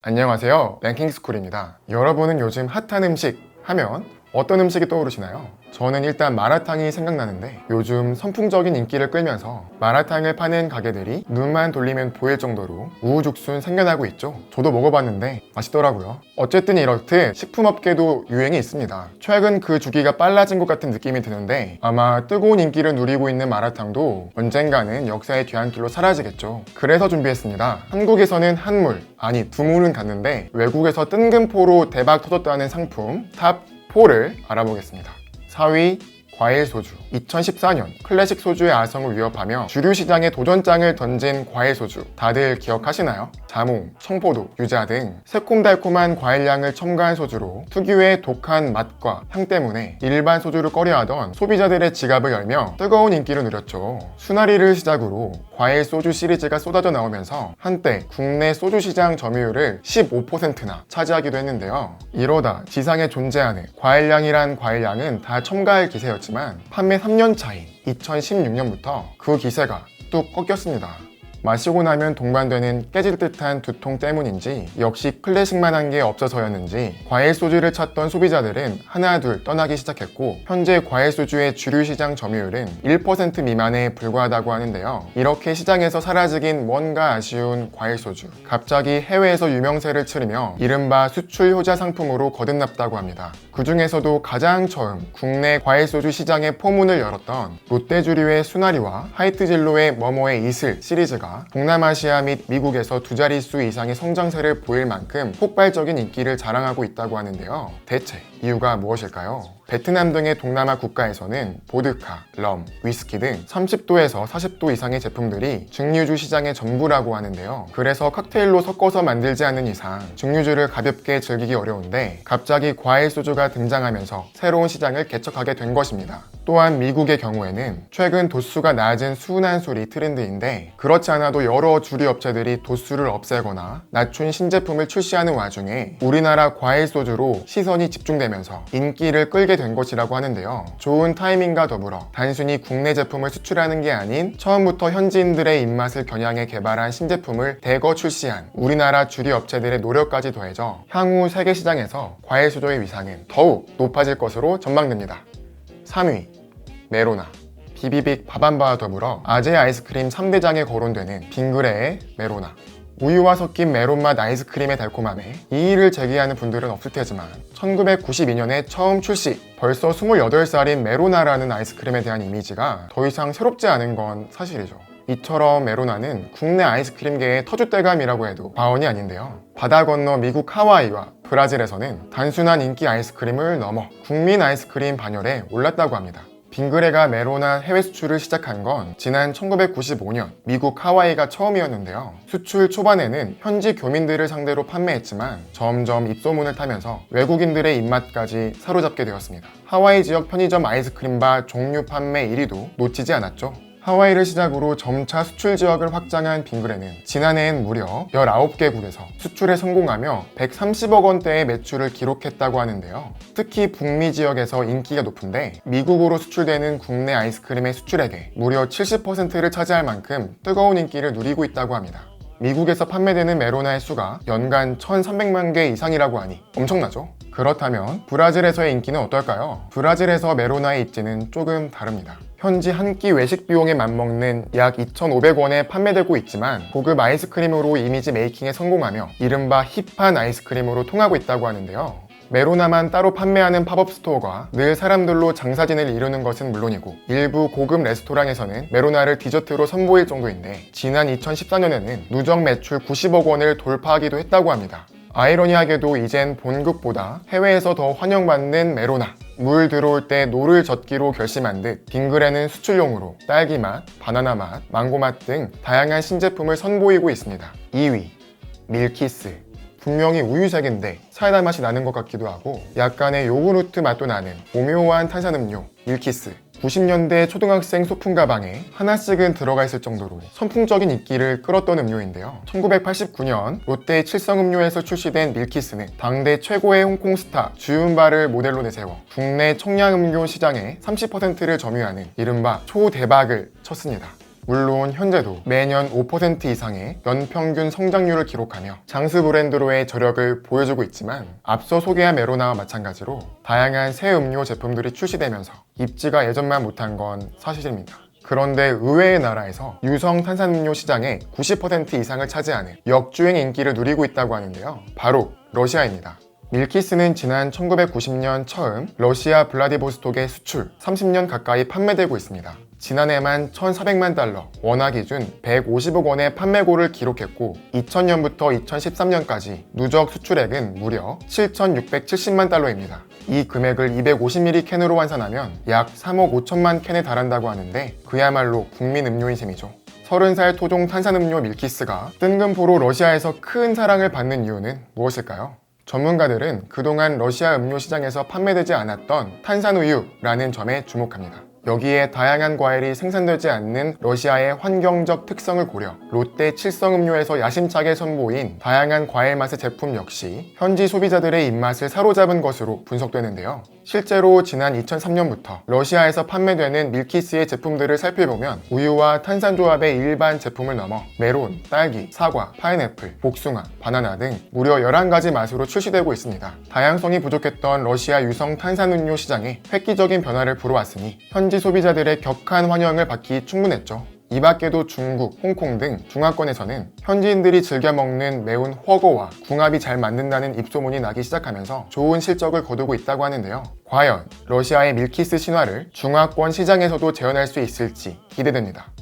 안녕하세요. 랭킹스쿨입니다. 여러분은 요즘 핫한 음식 하면 어떤 음식이 떠오르시나요? 저는 일단 마라탕이 생각나는데 요즘 선풍적인 인기를 끌면서 마라탕을 파는 가게들이 눈만 돌리면 보일 정도로 우후죽순 생겨나고 있죠. 저도 먹어봤는데 맛있더라고요. 어쨌든 이렇듯 식품업계도 유행이 있습니다. 최근 그 주기가 빨라진 것 같은 느낌이 드는데 아마 뜨거운 인기를 누리고 있는 마라탕도 언젠가는 역사의 뒤안길로 사라지겠죠. 그래서 준비했습니다. 한국에서는 한물, 아니 두물은 갔는데 외국에서 뜬금포로 대박 터졌다는 상품 탑 4를 알아보겠습니다. 4위 과일 소주. 2014년 클래식 소주의 아성을 위협하며 주류 시장에 도전장을 던진 과일 소주. 다들 기억하시나요? 자몽, 청포도, 유자 등 새콤달콤한 과일향을 첨가한 소주로 특유의 독한 맛과 향 때문에 일반 소주를 꺼려하던 소비자들의 지갑을 열며 뜨거운 인기를 누렸죠. 수나리를 시작으로 과일 소주 시리즈가 쏟아져 나오면서 한때 국내 소주 시장 점유율을 15%나 차지하기도 했는데요. 이러다 지상에 존재하는 과일향이란 과일향은 다 첨가할 기세였지 만 판매 3년 차인 2016년부터 그 기세가 뚝 꺾였습니다. 마시고 나면 동반되는 깨질 듯한 두통 때문인지 역시 클래식만 한 게 없어서였는지 과일 소주를 찾던 소비자들은 하나 둘 떠나기 시작했고 현재 과일 소주의 주류 시장 점유율은 1% 미만에 불과하다고 하는데요. 이렇게 시장에서 사라지긴 뭔가 아쉬운 과일 소주. 갑자기 해외에서 유명세를 치르며 이른바 수출 효자 상품으로 거듭났다고 합니다. 그 중에서도 가장 처음 국내 과일 소주 시장의 포문을 열었던 롯데 주류의 수나리와 하이트 진로의 머머의 이슬 시리즈가 동남아시아 및 미국에서 두 자릿수 이상의 성장세를 보일 만큼 폭발적인 인기를 자랑하고 있다고 하는데요. 대체 이유가 무엇일까요? 베트남 등의 동남아 국가에서는 보드카, 럼, 위스키 등 30도에서 40도 이상의 제품들이 증류주 시장의 전부라고 하는데요. 그래서 칵테일로 섞어서 만들지 않는 이상 증류주를 가볍게 즐기기 어려운데 갑자기 과일 소주가 등장하면서 새로운 시장을 개척하게 된 것입니다. 또한 미국의 경우에는 최근 도수가 낮은 순한 술이 트렌드인데 그렇지 않아도 여러 주류 업체들이 도수를 없애거나 낮춘 신제품을 출시하는 와중에 우리나라 과일 소주로 시선이 집중되면서 인기를 끌게 된 것이라고 하는데요. 좋은 타이밍과 더불어 단순히 국내 제품을 수출하는 게 아닌 처음부터 현지인들의 입맛을 겨냥해 개발한 신제품을 대거 출시한 우리나라 주류 업체들의 노력까지 더해져 향후 세계 시장에서 과일 소주의 위상은 더욱 높아질 것으로 전망됩니다. 3위 메로나 비비빅 바밤바와 더불어 아재 아이스크림 3대장에 거론되는 빙그레의 메로나 우유와 섞인 메론맛 아이스크림의 달콤함에 이의를 제기하는 분들은 없을 테지만 1992년에 처음 출시 벌써 28살인 메로나라는 아이스크림에 대한 이미지가 더 이상 새롭지 않은 건 사실이죠 이처럼 메로나는 국내 아이스크림계의 터줏대감이라고 해도 과언이 아닌데요. 바다 건너 미국 하와이와 브라질에서는 단순한 인기 아이스크림을 넘어 국민 아이스크림 반열에 올랐다고 합니다. 빙그레가 메로나 해외 수출을 시작한 건 지난 1995년 미국 하와이가 처음이었는데요. 수출 초반에는 현지 교민들을 상대로 판매했지만 점점 입소문을 타면서 외국인들의 입맛까지 사로잡게 되었습니다. 하와이 지역 편의점 아이스크림바 종류 판매 1위도 놓치지 않았죠. 하와이를 시작으로 점차 수출 지역을 확장한 빙그레는 지난해엔 무려 19개국에서 수출에 성공하며 130억 원대의 매출을 기록했다고 하는데요. 특히 북미 지역에서 인기가 높은데 미국으로 수출되는 국내 아이스크림의 수출액의 무려 70%를 차지할 만큼 뜨거운 인기를 누리고 있다고 합니다. 미국에서 판매되는 메로나의 수가 연간 1,300만 개 이상이라고 하니 엄청나죠? 그렇다면 브라질에서의 인기는 어떨까요? 브라질에서 메로나의 입지는 조금 다릅니다. 현지 한 끼 외식 비용에 맞먹는 약 2,500원에 판매되고 있지만 고급 아이스크림으로 이미지 메이킹에 성공하며 이른바 힙한 아이스크림으로 통하고 있다고 하는데요. 메로나만 따로 판매하는 팝업 스토어가 늘 사람들로 장사진을 이루는 것은 물론이고 일부 고급 레스토랑에서는 메로나를 디저트로 선보일 정도인데 지난 2014년에는 누적 매출 90억 원을 돌파하기도 했다고 합니다. 아이러니하게도 이젠 본국보다 해외에서 더 환영받는 메로나 물 들어올 때 노를 젓기로 결심한 듯 빙그레는 수출용으로 딸기 맛, 바나나 맛, 망고 맛 등 다양한 신제품을 선보이고 있습니다. 2위 밀키스 분명히 우유색인데 사이다 맛이 나는 것 같기도 하고 약간의 요구르트 맛도 나는 오묘한 탄산음료 밀키스 90년대 초등학생 소품 가방에 하나씩은 들어가 있을 정도로 선풍적인 인기를 끌었던 음료인데요. 1989년 롯데 칠성음료에서 출시된 밀키스는 당대 최고의 홍콩 스타 주윤바를 모델로 내세워 국내 청량음료 시장의 30%를 점유하는 이른바 초대박을 쳤습니다. 물론 현재도 매년 5% 이상의 연평균 성장률을 기록하며 장수 브랜드로의 저력을 보여주고 있지만 앞서 소개한 메로나와 마찬가지로 다양한 새 음료 제품들이 출시되면서 입지가 예전만 못한 건 사실입니다. 그런데 의외의 나라에서 유성 탄산음료 시장의 90% 이상을 차지하는 역주행 인기를 누리고 있다고 하는데요. 바로 러시아입니다. 밀키스는 지난 1990년 처음 러시아 블라디보스톡에 수출 30년 가까이 판매되고 있습니다. 지난해만 1,400만 달러, 원화 기준 150억 원의 판매고를 기록했고 2000년부터 2013년까지 누적 수출액은 무려 7,670만 달러입니다. 이 금액을 250ml 캔으로 환산하면 약 3억 5천만 캔에 달한다고 하는데 그야말로 국민 음료인 셈이죠. 30살 토종 탄산음료 밀키스가 뜬금포로 러시아에서 큰 사랑을 받는 이유는 무엇일까요? 전문가들은 그동안 러시아 음료 시장에서 판매되지 않았던 탄산우유라는 점에 주목합니다. 여기에 다양한 과일이 생산되지 않는 러시아의 환경적 특성을 고려 롯데 칠성음료에서 야심차게 선보인 다양한 과일 맛의 제품 역시 현지 소비자들의 입맛을 사로잡은 것으로 분석되는데요. 실제로 지난 2003년부터 러시아에서 판매되는 밀키스의 제품들을 살펴보면 우유와 탄산 조합의 일반 제품을 넘어 메론, 딸기, 사과, 파인애플, 복숭아, 바나나 등 무려 11가지 맛으로 출시되고 있습니다. 다양성이 부족했던 러시아 유성 탄산음료 시장에 획기적인 변화를 불어왔으니 현지 소비자들의 격한 환영을 받기 충분했죠. 이 밖에도 중국, 홍콩 등 중화권에서는 현지인들이 즐겨 먹는 매운 훠궈와 궁합이 잘 맞는다는 입소문이 나기 시작하면서 좋은 실적을 거두고 있다고 하는데요. 과연 러시아의 밀키스 신화를 중화권 시장에서도 재현할 수 있을지 기대됩니다.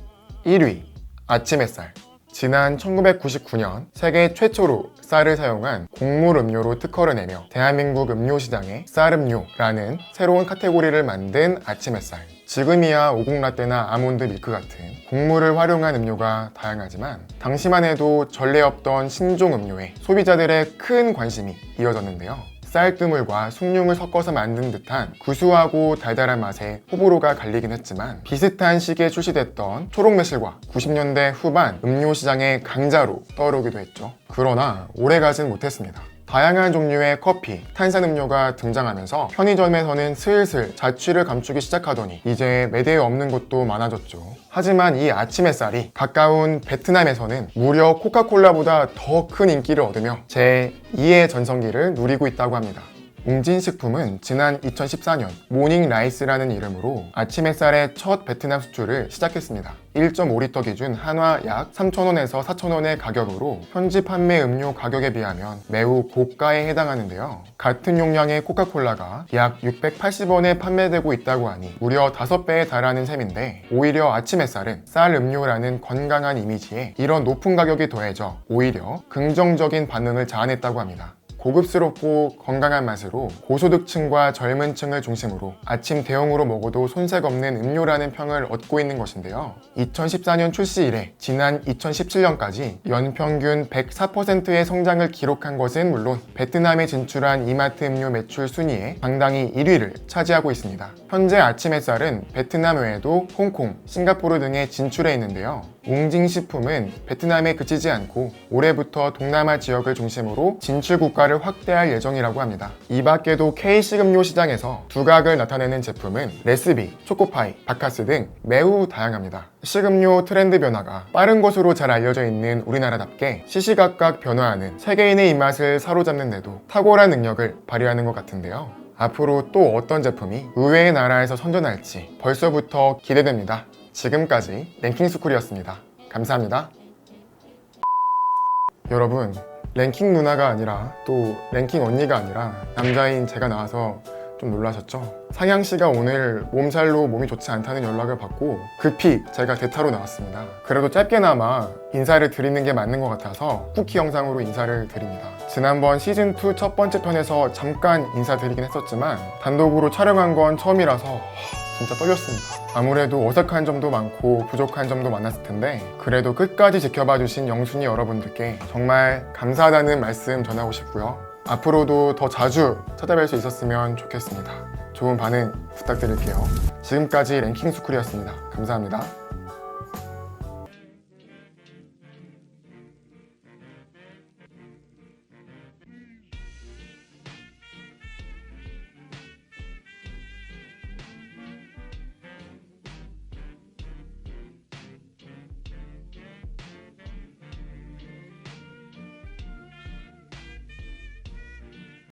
1위 아침 햇살 지난 1999년 세계 최초로 쌀을 사용한 곡물 음료로 특허를 내며 대한민국 음료 시장에 쌀음료라는 새로운 카테고리를 만든 아침 햇살. 지금이야 오곡라떼나 아몬드 밀크 같은 곡물을 활용한 음료가 다양하지만 당시만 해도 전례 없던 신종 음료에 소비자들의 큰 관심이 이어졌는데요. 쌀뜨물과 숭늉을 섞어서 만든 듯한 구수하고 달달한 맛에 호불호가 갈리긴 했지만 비슷한 시기에 출시됐던 초록매실과 90년대 후반 음료 시장의 강자로 떠오르기도 했죠. 그러나 오래 가진 못했습니다. 다양한 종류의 커피, 탄산음료가 등장하면서 편의점에서는 슬슬 자취를 감추기 시작하더니 이제 매대에 없는 곳도 많아졌죠. 하지만 이 아침 햇살이 가까운 베트남에서는 무려 코카콜라보다 더 큰 인기를 얻으며 제 2의 전성기를 누리고 있다고 합니다. 웅진식품은 지난 2014년 모닝 라이스라는 이름으로 아침 햇살의 첫 베트남 수출을 시작했습니다. 1.5리터 기준 한화 약 3,000원에서 4,000원의 가격으로 현지 판매 음료 가격에 비하면 매우 고가에 해당하는데요. 같은 용량의 코카콜라가 약 680원에 판매되고 있다고 하니 무려 5배에 달하는 셈인데 오히려 아침 햇살은 쌀 음료라는 건강한 이미지에 이런 높은 가격이 더해져 오히려 긍정적인 반응을 자아냈다고 합니다. 고급스럽고 건강한 맛으로 고소득층과 젊은 층을 중심으로 아침 대용으로 먹어도 손색 없는 음료라는 평을 얻고 있는 것인데요. 2014년 출시 이래 지난 2017년까지 연평균 104%의 성장을 기록한 것은 물론 베트남에 진출한 이마트 음료 매출 순위에 당당히 1위를 차지하고 있습니다. 현재 아침 햇살은 베트남 외에도 홍콩, 싱가포르 등에 진출해 있는데요. 웅징식품은 베트남에 그치지 않고 올해부터 동남아 지역을 중심으로 진출 국가를 확대할 예정이라고 합니다. 이 밖에도 K식음료 시장에서 두각을 나타내는 제품은 레스비, 초코파이, 바카스 등 매우 다양합니다. 식음료 트렌드 변화가 빠른 것으로 잘 알려져 있는 우리나라답게 시시각각 변화하는 세계인의 입맛을 사로잡는데도 탁월한 능력을 발휘하는 것 같은데요. 앞으로 또 어떤 제품이 의외의 나라에서 선전할지 벌써부터 기대됩니다. 지금까지 랭킹스쿨이었습니다. 감사합니다. 여러분, 랭킹 누나가 아니라 또 랭킹 언니가 아니라 남자인 제가 나와서 좀 놀라셨죠? 상향 씨가 오늘 몸살로 몸이 좋지 않다는 연락을 받고 급히 제가 대타로 나왔습니다. 그래도 짧게나마 인사를 드리는 게 맞는 것 같아서 쿠키 영상으로 인사를 드립니다. 지난번 시즌2 첫 번째 편에서 잠깐 인사드리긴 했었지만 단독으로 촬영한 건 처음이라서 진짜 떨렸습니다. 아무래도 어색한 점도 많고 부족한 점도 많았을 텐데 그래도 끝까지 지켜봐 주신 영순이 여러분들께 정말 감사하다는 말씀 전하고 싶고요. 앞으로도 더 자주 찾아뵐 수 있었으면 좋겠습니다. 좋은 반응 부탁드릴게요. 지금까지 랭킹 스쿨이었습니다. 감사합니다.